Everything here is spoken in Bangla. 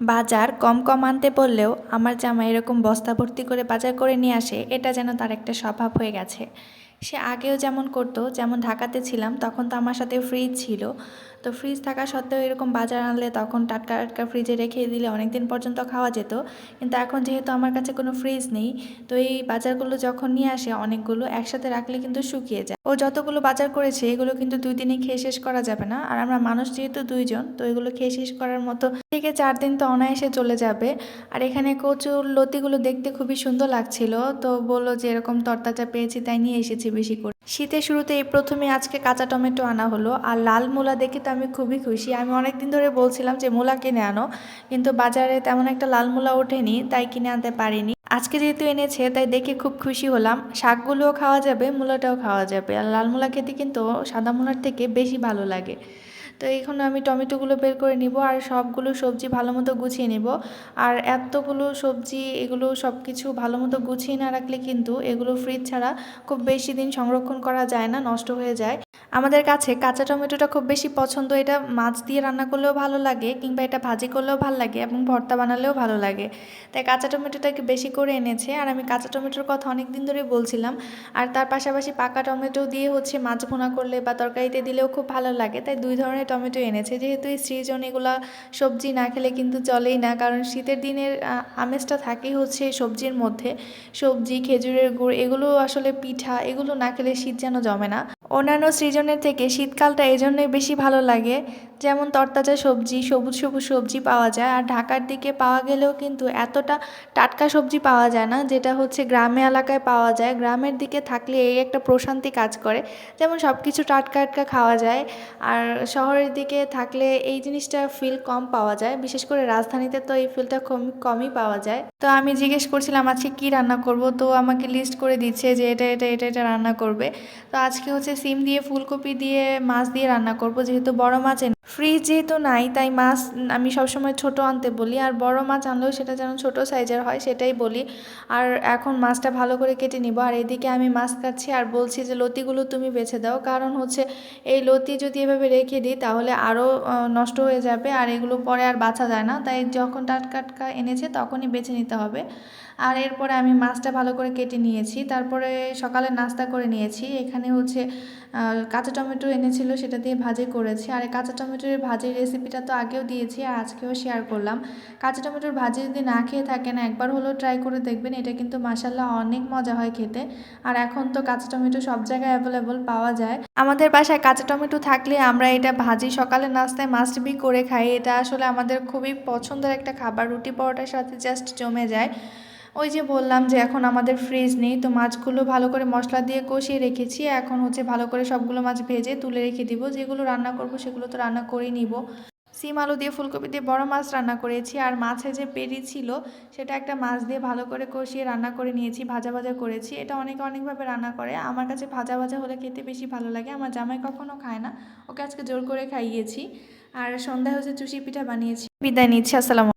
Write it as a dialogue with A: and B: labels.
A: বাজার কম কম আনতে বললেও আমার জামা এরকম বস্তা ভর্তি করে বাজার করে নিয়ে আসে, এটা যেন তার একটা স্বভাব হয়ে গেছে। সে আগেও যেমন করতো, যেমন ঢাকাতে ছিলাম, তখন তো আমার সাথে ফ্রিজ ছিল। তো ফ্রিজ থাকা সত্ত্বেও এরকম বাজার আনলে তখন টাটকা টাটকা ফ্রিজে রেখে দিলে অনেক দিন পর্যন্ত খাওয়া যেত। কিন্তু এখন যেহেতু আমার কাছে কোনো ফ্রিজ নেই, তো এই বাজারগুলো যখন নিয়ে আসে অনেকগুলো একসাথে রাখলে কিন্তু শুকিয়ে যায়। ও যতগুলো বাজার করেছে, এগুলো কিন্তু দুই দিনে খেয়ে শেষ করা যাবে না। আর আমরা মানুষ যেহেতু দুইজন, তো এগুলো খেয়ে শেষ করার মতো থেকে চার দিন তো অনায়াসে চলে যাবে। আর এখানে কচুর লতিগুলো দেখতে খুবই সুন্দর লাগছিল। তো বলল যে এরকম তরতাজা পেয়েছি, তাই নিয়ে এসেছি বেশি করে। শীতের শুরুতে এই প্রথমে আজকে কাঁচা টমেটো আনা হলো, আর লাল মূলা দেখে তো আমি খুবই খুশি। আমি অনেক দিন ধরে বলছিলাম যে মূলা কিনে আনো, কিন্তু বাজারে তেমন একটা লাল মূলা ওঠেনি, তাই কিনে আনতে পারিনি। আজকে যেহেতু এনেছে, তাই দেখে খুব খুশি হলাম। শাকগুলোও খাওয়া যাবে, মূলাটাও খাওয়া যাবে। আর লাল মূলা খেতে কিন্তু সাদা মূলার থেকে বেশি ভালো লাগে। তো এখন আমি টমেটোগুলো বের করে নিব আর সবগুলো সবজি ভালো মতো গুছিয়ে নিব। আর এতগুলো সবজি, এগুলো সব কিছু ভালো মতো গুছিয়ে না রাখলে কিন্তু এগুলো ফ্রিজ ছাড়া খুব বেশি দিন সংরক্ষণ করা যায় না, নষ্ট হয়ে যায়। আমাদের কাছে কাঁচা টমেটোটা খুব বেশি পছন্দ। এটা মাছ দিয়ে রান্না করলেও ভালো লাগে কিংবা এটা ভাজি করলেও ভালো লাগে এবং ভর্তা বানালেও ভালো লাগে। তাই কাঁচা টমেটোটাকে বেশি করে এনেছে। আর আমি কাঁচা টমেটোর কথা অনেক দিন ধরে বলছিলাম। আর তার পাশাপাশি পাকা টমেটো দিয়ে হচ্ছে মাছ ভুনা করলে বা তরকারিতে দিলেও খুব ভালো লাগে। তাই দুই ধরনের টমেটো এনেছে। যেহেতু এই সিজন এগুলা সবজি না খেলে কিন্তু চলেই না, কারণ শীতের দিনের আমেজটা থাকেই হচ্ছে সবজির মধ্যে। সবজি, খেজুরের গুড়, এগুলো আসলে পিঠা, এগুলো না খেলে শীত যেন জমে না। অন্যান্য সৃজনের থেকে শীতকালটা এই জন্যই বেশি ভালো লাগে। যেমন তরতাজা সবজি, সবুজ সবুজ সবজি পাওয়া যায়। আর ঢাকার দিকে পাওয়া গেলেও কিন্তু এতটা টাটকা সবজি পাওয়া যায় না, যেটা হচ্ছে গ্রামে এলাকায় পাওয়া যায়। গ্রামের দিকে থাকলে এই একটা প্রশান্তি কাজ করে। যেমন সব কিছু টাটকা টাটকা খাওয়া যায়। আর শহরের দিকে থাকলে এই জিনিসটা ফিল কম পাওয়া যায়। বিশেষ করে রাজধানীতে তো এই ফিলটা কম, কমই পাওয়া যায়। তো আমি জিজ্ঞেস করছিলাম, আজকে কি রান্না করব? তো আমাকে লিস্ট করে দিচ্ছে যে এটা এটা এটা এটা রান্না করবে। তো আজকে হচ্ছে সিম দিয়ে, ফুলকপি দিয়ে, মাছ দিয়ে রান্না করব। যেহেতু বড় মাছ ফ্রিজ যেহেতু নাই, তাই মাছ আমি সবসময় ছোট আনতে বলি। আর বড় মাছ আনলেও সেটা যেন ছোট সাইজের হয়, সেটাই বলি। আর এখন মাছটা ভালো করে কেটে নিব। আর এদিকে আমি মাছ কাটছি আর বলছি যে, লতিগুলো তুমি বেছে দাও। কারণ হচ্ছে এই লতি যদি এভাবে রেখে দিই, তাহলে আরও নষ্ট হয়ে যাবে। আর এগুলো পরে আর বাছা যায় না। তাই যখন টাটকা টাটকা এনেছে, তখনই বেছে নিতে হবে। আর এরপরে আমি মাছটা ভালো করে কেটে নিয়েছি। তারপরে সকালে নাস্তা করে নিয়েছি। এখানে হচ্ছে কাঁচা টমেটো এনেছিল, সেটা দিয়ে ভাজি করেছি। আর এই কাঁচা টমেটোর ভাজির রেসিপিটা তো আগেও দিয়েছি আর আজকেও শেয়ার করলাম। কাঁচা টমেটোর ভাজি যদি না খেয়ে থাকেন, একবার হলেও ট্রাই করে দেখবেন। এটা কিন্তু মাসাল্লাহ অনেক মজা হয় খেতে। আর এখন তো কাঁচা টমেটো সব জায়গায় অ্যাভেলেবল পাওয়া যায়। আমাদের বাসায় কাঁচা টমেটো থাকলে আমরা এটা ভাজি, সকালে নাস্তায় মাস্ট বি করে খাই। এটা আসলে আমাদের খুবই পছন্দের একটা খাবার। রুটি পরোটার সাথে জাস্ট জমে যায়। ওই যে বললাম যে এখন আমাদের ফ্রিজ নেই, তো মাছগুলো ভালো করে মশলা দিয়ে কষিয়ে রেখেছি। এখন হচ্ছে ভালো করে সবগুলো মাছ ভেজে তুলে রেখে দিব। যেগুলো রান্না করব সেগুলো তো রান্না করেই নিব। সিম আলু দিয়ে, ফুলকপি দিয়ে বড় মাছ রান্না করেছি। আর মাছে যে পেরি ছিল, সেটা একটা মাছ দিয়ে ভালো করে কষিয়ে রান্না করে নিয়েছি, ভাজা ভাজা করেছি। এটা অনেকে অনেকভাবে রান্না করে। আমার কাছে ভাজা ভাজা হলে খেতে বেশি ভালো লাগে। আমার জামাই কখনো খায় না। ওকে আজকে জোর করে খাইয়েছি। আর সন্ধ্যায় হচ্ছে চুষি পিঠা বানিয়েছি। বিদায় নিচ্ছি। আসসালাম